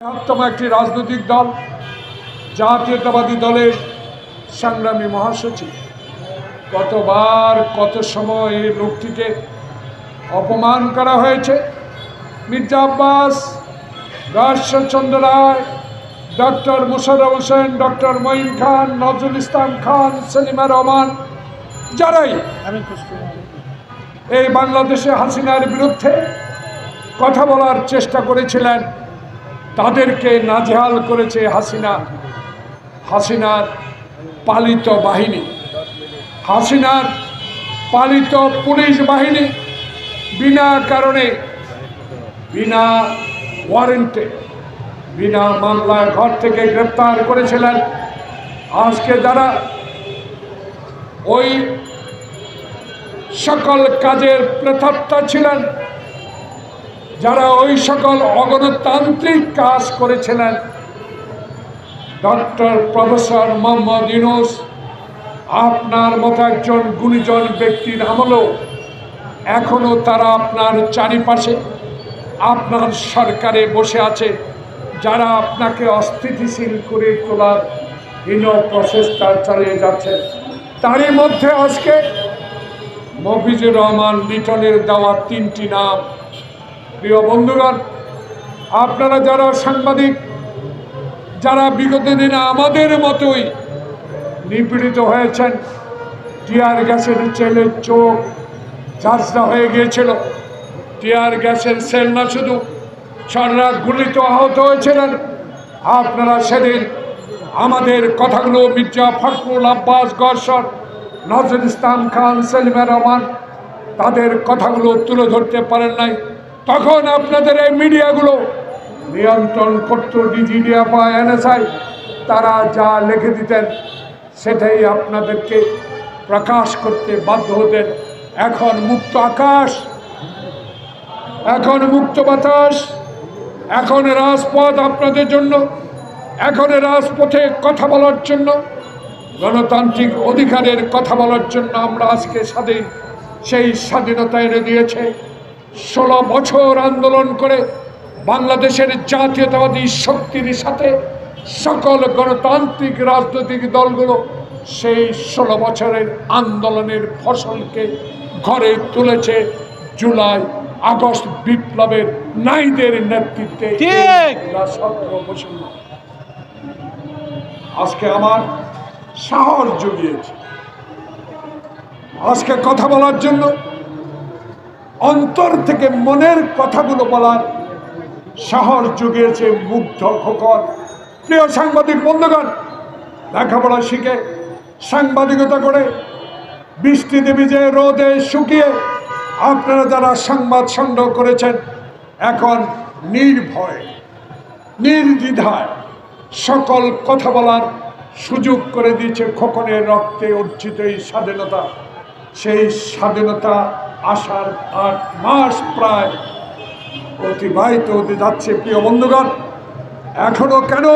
বৃহত্তম একটি রাজনৈতিক দল, জাতীয়তাবাদী দলের সংগ্রামী মহাসচিব। কতবার, কত সময় এই লোকটিকে অপমান করা হয়েছে? মির্জা আব্বাস রাজচন্দ্র রায়, ডক্টর মুশারফ হোসেন, ডক্টর মঈন খান, নজরুল ইসলাম খান, সেলিমা রহমান, যারাই এই বাংলাদেশে হাসিনার বিরুদ্ধে কথা বলার চেষ্টা করেছিলেন তাদেরকে নাজেহাল করেছে হাসিনা, হাসিনার পালিত বাহিনী। হাসিনার পালিত পুলিশ বাহিনী বিনা কারণে, বিনা ওয়ারেন্টে বিনা মামলায় ঘর থেকে গ্রেপ্তার করেছিলেন। আজকে যারা ওই সকল কাজের প্রেতাত্মা ছিলেন যারা ওই সকল অগণতান্ত্রিক কাজ করেছিলেন, ডক্টর প্রফেসর মোহাম্মদ ইউনুস, আপনার মতো একজন গুণীজন ব্যক্তির আমলেও এখনও তারা আপনার চারিপাশে, আপনার সরকারে বসে আছে, যারা আপনাকে অস্থিতিশীল করে তোলার হীন প্রচেষ্টা চালিয়ে যাচ্ছে তারই মধ্যে আজকে মফিজুর রহমান লিটনের দেওয়া তিনটি নাম প্রিয় বন্ধুগণ, আপনারা যারা সাংবাদিক, যারা বিগত দিনে আমাদের মতোই নিপীড়িত হয়েছেন, টিয়ার গ্যাসের ছেলের চোখ ঝাঁঝরা হয়ে গিয়েছিল। টিয়ার গ্যাসের সেল না শুধু সাররা গুলিত আহত হয়েছিলেন, আপনারা সেদিন আমাদের কথাগুলো মির্জা ফখরুল আব্বাস গর্ষর নজরুল ইসলাম খান, সেলিমা রহমান, তাদের কথাগুলো তুলে ধরতে পারেন নাই। তখন আপনাদের এই মিডিয়াগুলো নিয়ন্ত্রণ করত ডিজিডিয়া বা এনএসআই, তারা যা লিখে দিতেন সেটাই আপনাদেরকে প্রকাশ করতে বাধ্য হতেন। এখন মুক্ত আকাশ, এখন মুক্ত বাতাস, এখন রাজপথ আপনাদের জন্য, এখন রাজপথে কথা বলার জন্য, গণতান্ত্রিক অধিকারের কথা বলার জন্য আমরা আজকে স্বাধীন, সেই স্বাধীনতা এনে দিয়েছে। ষোলো বছর আন্দোলন করে বাংলাদেশের জাতীয়তাবাদী শক্তির সাথে সকল গণতান্ত্রিক রাজনৈতিক দলগুলো সেই ষোলো বছরের আন্দোলনের ফসলকে ঘরে তুলেছে জুলাই আগস্ট বিপ্লবের নাইদের নেতৃত্বে আজকে আমার সাহস জুগিয়েছে। আজকে কথা বলার জন্য অন্তর থেকে মনের কথাগুলো বলার সাহস জুগিয়েছে মুগ্ধ খোকন। প্রিয় সাংবাদিক বন্ধুগণ, লেখাপড়া শিখে, সাংবাদিকতা করে বৃষ্টিতে ভিজে রোদে শুকিয়ে আপনারা যারা সংবাদ সংগ্রহ করেছেন, এখন নির্ভয়, নির্দ্বিধায় সকল কথা বলার সুযোগ করে দিয়েছে খোকনের রক্তে অর্জিত এই স্বাধীনতা। সেই স্বাধীনতা আসার আট মাস প্রায় অতিবাহিত হতে যাচ্ছে প্রিয় বন্ধুগণ। এখনও কেন?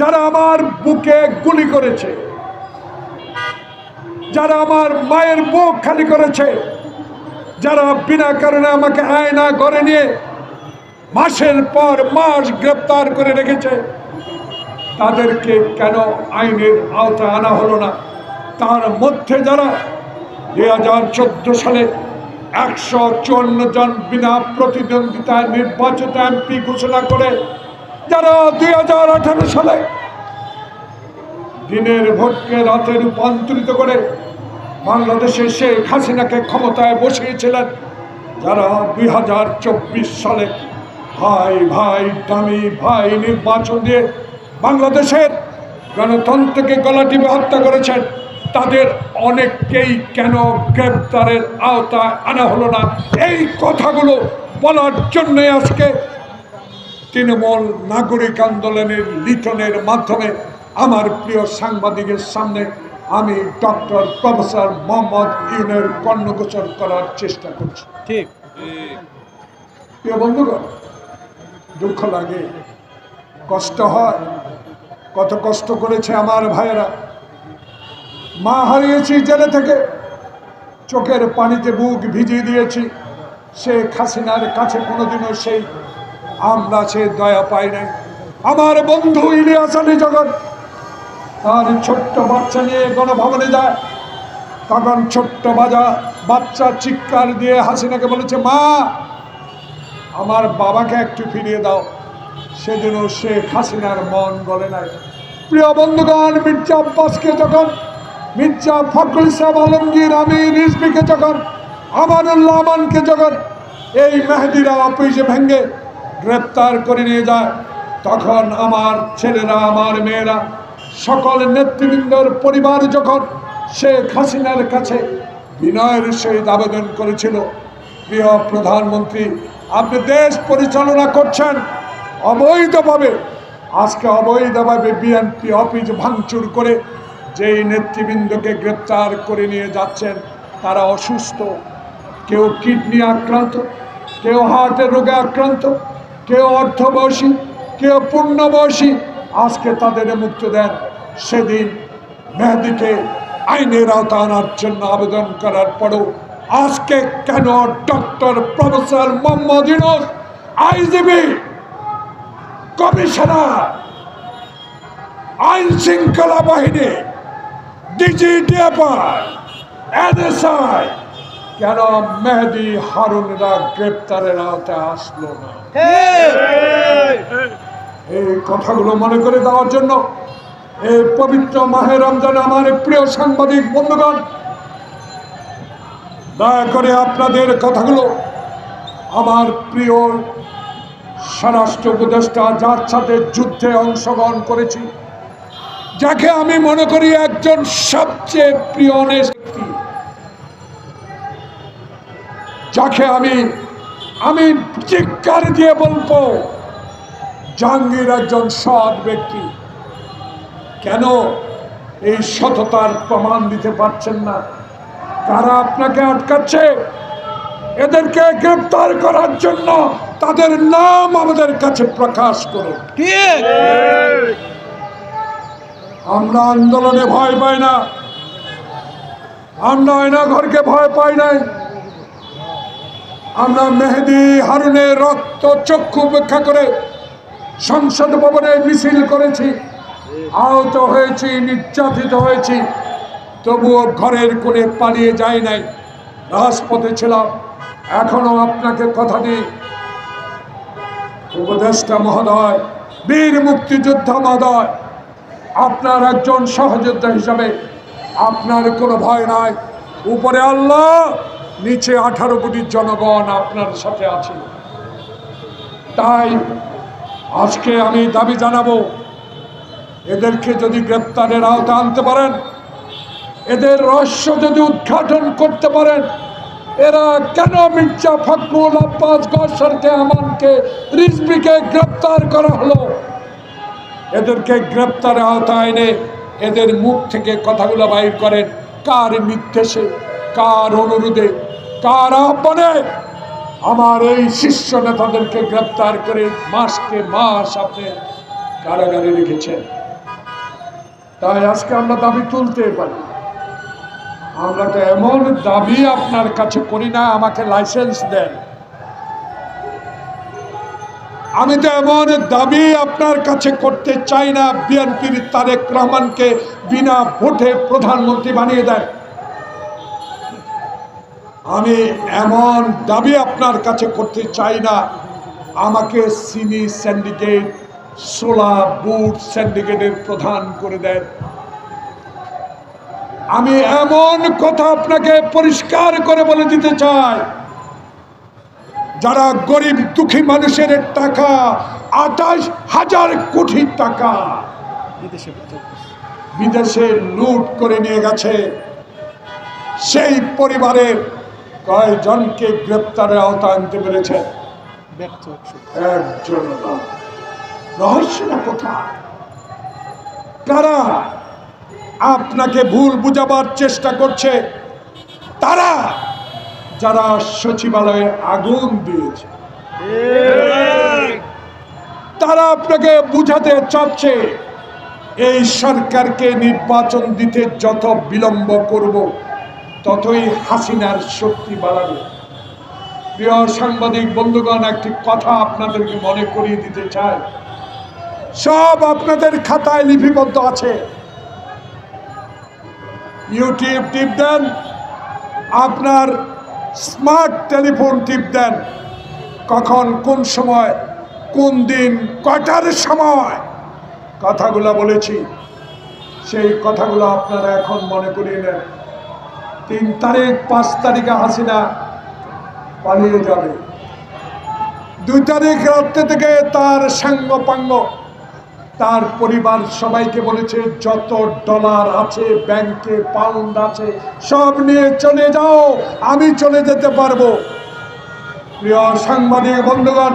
যারা আমার বুকে গুলি করেছে, যারা আমার মায়ের বুক খালি করেছে, যারা বিনা কারণে আমাকে আয়না করে নিয়ে মাসের পর মাস গ্রেপ্তার করে রেখেছে, তাদেরকে কেন আইনের আওতায় আনা হলো না? তার মধ্যে যারা দুই হাজার চোদ্দ সালে একশো চুয়ান্ন জন বিনা প্রতিদ্বন্দ্বিতায় নির্বাচিত এমপি ঘোষণা করে যারা দুই হাজার আঠারো সালে দিনের ভোটকে রাতে রূপান্তরিত করে বাংলাদেশে শেখ হাসিনাকে ক্ষমতায় বসিয়েছিলেন, যারা দুই হাজার চব্বিশ সালে ভাই ভাই, দামি, ভাই নির্বাচন দিয়ে বাংলাদেশের গণতন্ত্রকে গলা হত্যা করেছেন। তাদের অনেককেই কেন গ্রেপ্তারের আওতায় আনা হলো না? এই কথাগুলো বলার জন্যই আজকে তৃণমূল নাগরিক আন্দোলনের লিটনের মাধ্যমে আমার প্রিয় সাংবাদিকের সামনে আমি ডক্টর প্রফেসর মোহাম্মদ ইউনের কর্ণগোচর করার চেষ্টা করছি। ঠিক। প্রিয় বন্ধুগণ দুঃখ লাগে কষ্ট হয় কত কষ্ট করেছে আমার ভাইয়েরা। মা হারিয়েছি জেলে থেকে। চোখের পানিতে বুক ভিজিয়ে দিয়েছি। সে খাসিনার কাছে কোনোদিনও সেই আমরা সে দয়া পাই নাই। আমার বন্ধু ইলিয়াস আলী যখন তার ছোট্ট বাচ্চা নিয়ে গণভবনে যায়। তখন ছোট্ট বাজা, বাচ্চা চিৎকার দিয়ে হাসিনাকে বলেছে, মা, আমার বাবাকে একটু ফিরিয়ে দাও। সেদিনও শেখ হাসিনার মন গলে নাই। প্রিয় বন্ধুগণ, মির্জা আব্বাসকে যখন মির্জা ফখরুল ইসলাম আলমগীর, আমি রিজবিকে যখন আমানুল্লাহ আমানকে যখন এই মেহেদিরা অফিসে ভেঙ্গে গ্রেপ্তার করে নিয়ে যায়। তখন আমার ছেলেরা, আমার মেয়েরা, সকল নেতৃবৃন্দর পরিবার যখন শেখ হাসিনার কাছে বিনয়ের সহিত আবেদন করেছিল, প্রিয় প্রধানমন্ত্রী, আপনি দেশ পরিচালনা করছেন, অবৈধভাবে, আজকে অবৈধভাবে বিএনপি অফিস ভাঙচুর করে যেই নেতৃবৃন্দকে গ্রেপ্তার করে নিয়ে যাচ্ছেন, তারা অসুস্থ। কেউ কিডনি আক্রান্ত, কেউ হার্টের রোগে আক্রান্ত, কেউ অর্থবয়সী কেউ পূর্ণবয়সী। আজকে তাদের মুক্ত দেন। সেদিন মেহেদিকে আইনের আওতা আনার জন্য আবেদন করার পরেও আজকে কেন doctor professor Mohammad Yunus IGP commissioner আইন শৃঙ্খলা বাহিনী ডিজিটিএফআই এনএসআই কেন মেহেদি হারুনরা গ্রেপ্তারের আওতায় আসলো না? এই কথাগুলো মনে করে দেওয়ার জন্য এই পবিত্র মাহে রমজান আমার প্রিয় সাংবাদিক বন্ধুগণ দয়া করে আপনাদের কথাগুলো আমার প্রিয় স্বরাষ্ট্র উপদেষ্টা যার সাথে যুদ্ধে অংশগ্রহণ করেছি যাকে আমি মনে করি একজন সবচেয়ে প্রিয় ব্যক্তি। যাকে আমি আমি চিৎকার দিয়ে বলব, জাহাঙ্গীর একজন সৎ ব্যক্তি। কেন এই সততার প্রমাণ দিতে পারছেন না? তারা আপনাকে আটকাচ্ছে। এদেরকে গ্রেপ্তার করার জন্য তাদের নাম আমাদের কাছে প্রকাশ করুন। আমরা আন্দোলনে ভয় পাই না। আমরা আয়না ঘরকে ভয় পাই নাই। আমরা মেহেদি হারুনের রক্ত চক্ষু উপেক্ষা করে সংসদ ভবনে মিছিল করেছি। আহত হয়েছি, নির্যাতিত হয়েছি। তবুও ঘরের কোণে পালিয়ে যায় নাই। রাজপথে ছিলাম। এখনও আপনাকে কথা দিই। উপদেষ্টা মহোদয়, বীর মুক্তিযোদ্ধা মহোদয় আপনার একজন সহযোদ্ধা হিসাবে আপনার কোনো ভয় নাই। উপরে আল্লাহ, নিচে আঠারো কোটি জনগণ আপনার সাথে আছে। তাই আজকে আমি দাবি জানাব, এদেরকে যদি গ্রেপ্তারের আওতা আনতে পারেন, এদের রহস্য যদি উদ্ঘাটন করতে পারেন, এরা কেন মির্জা ফখরুল আব্বাস গসরকে আমানকে রিজবিকে গ্রেপ্তার করা হলো? এদেরকে গ্রেপ্তার আওতায় এনে এদের মুখ থেকে কথাগুলো বাইর করেন। কার নির্দেশে, কার অনুরোধে, কার আহ্বানে? আমার এই শিষ্য নেতাদেরকে গ্রেপ্তার করে মাসকে মাস আপনি কারাগারে রেখেছেন। তাই আজকে আমরা দাবি তুলতে পারি। আমরা তো এমন দাবি আপনার কাছে করি না, আমাকে লাইসেন্স দেন। আমি তো এমন দাবি আপনার কাছে করতে চাই না, বিএনপির তারেক রহমানকে বিনা ভোটে প্রধানমন্ত্রী বানিয়ে দেয় আমি এমন দাবি আপনার কাছে করতে চাই না, আমাকে সিনি স্যান্ডিকেট সোলা বুট স্যান্ডিকেটের প্রধান করে দেন। আমি এমন কথা আপনাকে পরিষ্কার করে বলে দিতে চাই যারা গরিব দুঃখী মানুষের টাকা আঠাশ হাজার কোটি টাকা বিদেশে লুট করে নিয়ে গেছে। সেই পরিবারের কয়জনকে গ্রেপ্তারের আওতা আনতে পেরেছে? একজন। রহস্যটা কোথায়? কারা আপনাকে ভুল বুঝাবার চেষ্টা করছে? তারা যারা সচিবালয়ে আগুন দিয়েছে, তারা আপনাকে বুঝাতে চাচ্ছে, এই সরকারকে নির্বাচন দিতে যত বিলম্ব করব, ততই হাসিনার শক্তি বাড়াবে। প্রিয় সাংবাদিক বন্ধুগণ, একটি কথা আপনাদেরকে মনে করিয়ে দিতে চাই। সব আপনাদের খাতায় লিপিবদ্ধ আছে। ইউটিউব টিপ দেন, আপনার স্মার্ট টেলিফোন টিপ দেন। কখন, কোন সময়, কোন দিন কটার সময়? কথাগুলো বলেছি। সেই কথাগুলো আপনারা এখন মনে করিয়ে নেন। তিন তারিখ, পাঁচ তারিখে হাসিনা পালিয়ে যাবে। দুই তারিখ রাত্রে থেকে তার সাঙ্গ পাঙ্গ তার পরিবার সবাইকে বলেছে, যত ডলার আছে, ব্যাংকে পাউন্ড আছে, সব নিয়ে চলে যাও, আমি চলে যেতে পারব। প্রিয় সাংবাদিক বন্ধুগণ,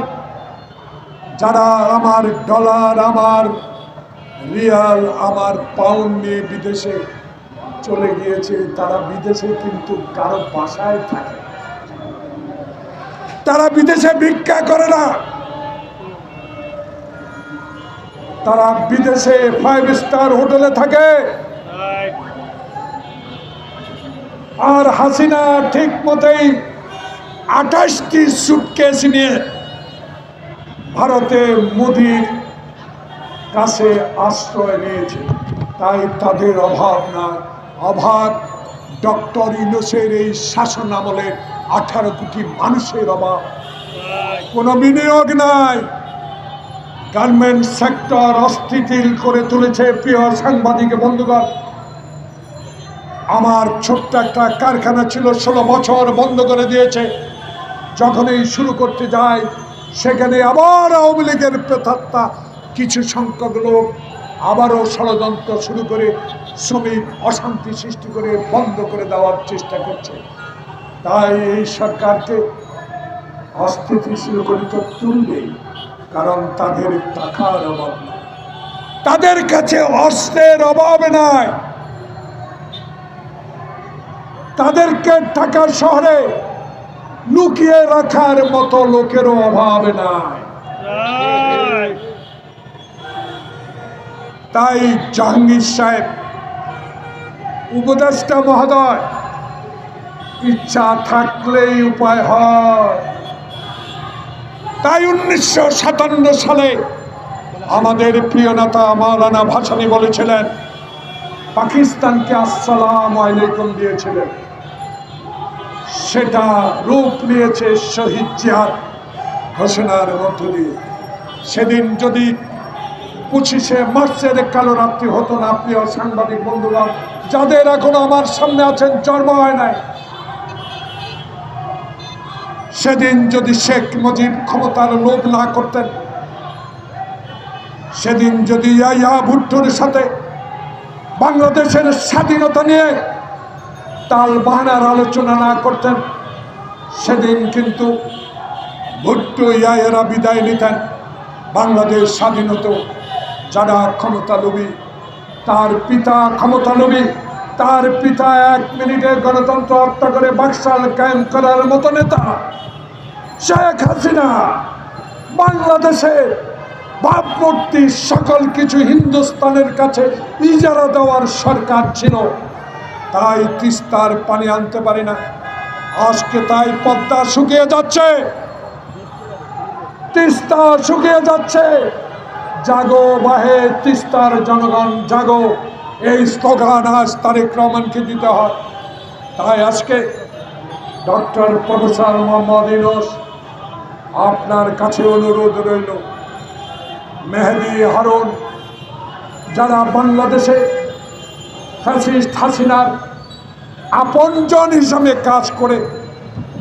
যারা আমার ডলার, আমার রিয়াল, আমার পাউন্ড নিয়ে বিদেশে চলে গিয়েছে, তারা বিদেশে কিন্তু কারও বাসায় থাকে তারা বিদেশে ভিক্ষা করে না। তারা বিদেশে ফাইভ স্টার হোটেলে থাকে। আর হাসিনা ঠিক মতোই আঠাশটি সুটকেস নিয়ে ভারতে মোদির কাছে আশ্রয় নিয়েছে। তাই তাদের অভাব না। অভাব ডক্টর ইউনুসের এই শাসন আমলে আঠারো কোটি মানুষের অভাব। কোনো বিনিয়োগ নাই। গার্মেন্ট সেক্টর অস্থিতিল করে তুলেছে প্রিয় সাংবাদিক বন্ধুগণ। আমার ছোট্ট একটা কারখানা ছিল, ষোলো বছর বন্ধ করে দিয়েছে। যখনই শুরু করতে যায়, সেখানে আবার আওয়ামী লীগের প্রেতাত্মা কিছু সংখ্যক লোক আবারও ষড়যন্ত্র শুরু করে শ্রমিক অশান্তি সৃষ্টি করে বন্ধ করে দেওয়ার চেষ্টা করছে। তাই এই সরকারকে অস্থিতিশীল করে তো তুলবেই। কারণ তাদের টাকার অভাব নাই। তাদের কাছে অস্ত্রের অভাব নাই। তাদেরকে ঢাকা শহরে লুকিয়ে রাখার মতো লোকেরও অভাব নাই। তাই জাহাঙ্গীর সাহেব, উপদেষ্টা মহোদয়, ইচ্ছা থাকলেই উপায় হয়। তাই উনিশশো সাতান্ন সালে আমাদের প্রিয় নেতা মাওলানা ভাসানি বলেছিলেন, পাকিস্তানকে আসসালাম আলাইকুম দিয়েছিলেন। সেটা রূপ নিয়েছে শহীদ জিহাদ ঘোষণার মধ্য দিয়ে। সেদিন যদি পঁচিশে মার্চের কালো রাত্রি হতো না, প্রিয় সাংবাদিক বন্ধুরা যাদের এখন আমার সামনে আছেন, জন্ম হয় নাই। সেদিন যদি শেখ মুজিব ক্ষমতার লোভ না করতেন, সেদিন যদি ইয়াইয়া ভুট্টোর সাথে বাংলাদেশের স্বাধীনতা নিয়ে তাল বাহানার আলোচনা না করতেন, সেদিন কিন্তু ভুট্টো ইয়াইয়েরা বিদায় নিতেন। বাংলাদেশ স্বাধীনতা, যারা ক্ষমতা লোভী, তার পিতা ক্ষমতা লোভী, তার পিতা এক মিনিটে গণতন্ত্র হত্যা করে বাকশাল কায়েম করার মতো নেতা শেখ হাসিনা, বাংলাদেশের ভাবমূর্তি সকল কিছু হিন্দুস্তানের কাছে ইজারা দেওয়ার সরকার ছিল। তাই তিস্তার পানি আনতে পারি না। আজকে তাই পদ্মা শুকিয়ে যাচ্ছে। তিস্তা শুকিয়ে যাচ্ছে। জাগো বাহে তিস্তার জনগণ, জাগো। এই স্লোগান আজ তারেক রহমানকে দিতে হয়। তাই আজকে ডক্টর প্রফেসর মোহাম্মদ ইউনুস আপনার কাছে অনুরোধ রইল। মেহেদি হারুন, যারা বাংলাদেশে ফ্যাসিস্ট হাসিনার আপনজন হিসাবে কাজ করে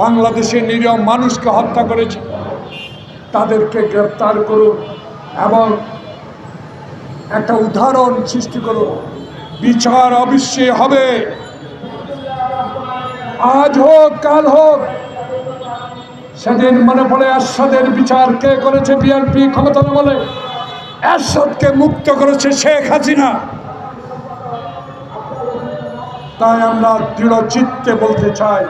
বাংলাদেশের নিরীহ মানুষকে হত্যা করেছে, তাদেরকে গ্রেপ্তার করুন এবং একটা উদাহরণ সৃষ্টি করুন। বিচার অবশ্যই হবে। আজ হোক, কাল হোক সেদিন মনে পড়ে, এরশাদের বিচার কে করেছে বিএনপি ক্ষমতা বলে এরশাদকে মুক্ত করেছে শেখ হাসিনা। তাই আমরা দৃঢ় চিত্তে বলতে চাই